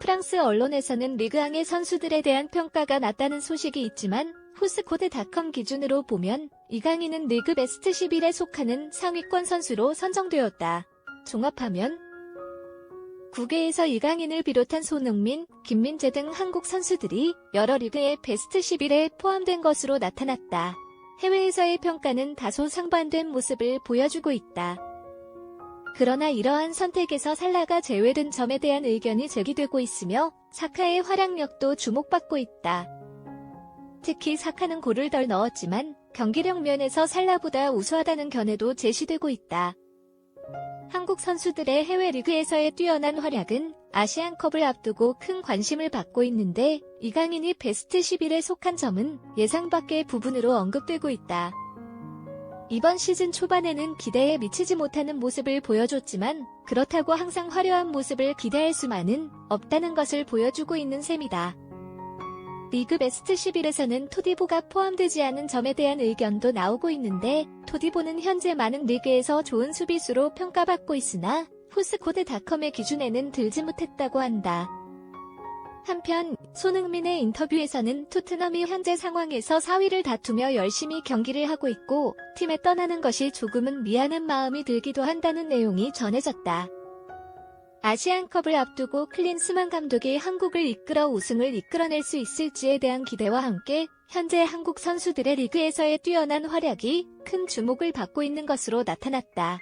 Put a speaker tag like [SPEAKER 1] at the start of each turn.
[SPEAKER 1] 프랑스 언론에서는 리그앙의 선수들에 대한 평가가 낮다는 소식이 있지만 후스코드닷컴 기준으로 보면 이강인은 리그 베스트 11에 속하는 상위권 선수로 선정되었다. 종합하면 9개에서 이강인을 비롯한 손흥민, 김민재 등 한국 선수들이 여러 리그의 베스트 11에 포함된 것으로 나타났다. 해외에서의 평가는 다소 상반된 모습을 보여주고 있다. 그러나 이러한 선택에서 살라가 제외된 점에 대한 의견이 제기되고 있으며 사카의 활약력도 주목받고 있다. 특히 사카는 골을 덜 넣었지만 경기력 면에서 살라보다 우수하다는 견해도 제시되고 있다. 한국 선수들의 해외 리그에서의 뛰어난 활약은 아시안컵을 앞두고 큰 관심을 받고 있는데 이강인이 베스트 11에 속한 점은 예상 밖의 부분으로 언급되고 있다. 이번 시즌 초반에는 기대에 미치지 못하는 모습을 보여줬지만 그렇다고 항상 화려한 모습을 기대할 수만은 없다는 것을 보여주고 있는 셈이다. 리그 베스트 11에서는 토디보가 포함되지 않은 점에 대한 의견도 나오고 있는데 토디보는 현재 많은 리그에서 좋은 수비수로 평가받고 있으나 후스코드닷컴의 기준에는 들지 못했다고 한다. 한편 손흥민의 인터뷰에서는 토트넘이 현재 상황에서 4위를 다투며 열심히 경기를 하고 있고 팀에 떠나는 것이 조금은 미안한 마음이 들기도 한다는 내용이 전해졌다. 아시안컵을 앞두고 클린스만 감독이 한국을 이끌어 우승을 이끌어낼 수 있을지에 대한 기대와 함께 현재 한국 선수들의 리그에서의 뛰어난 활약이 큰 주목을 받고 있는 것으로 나타났다.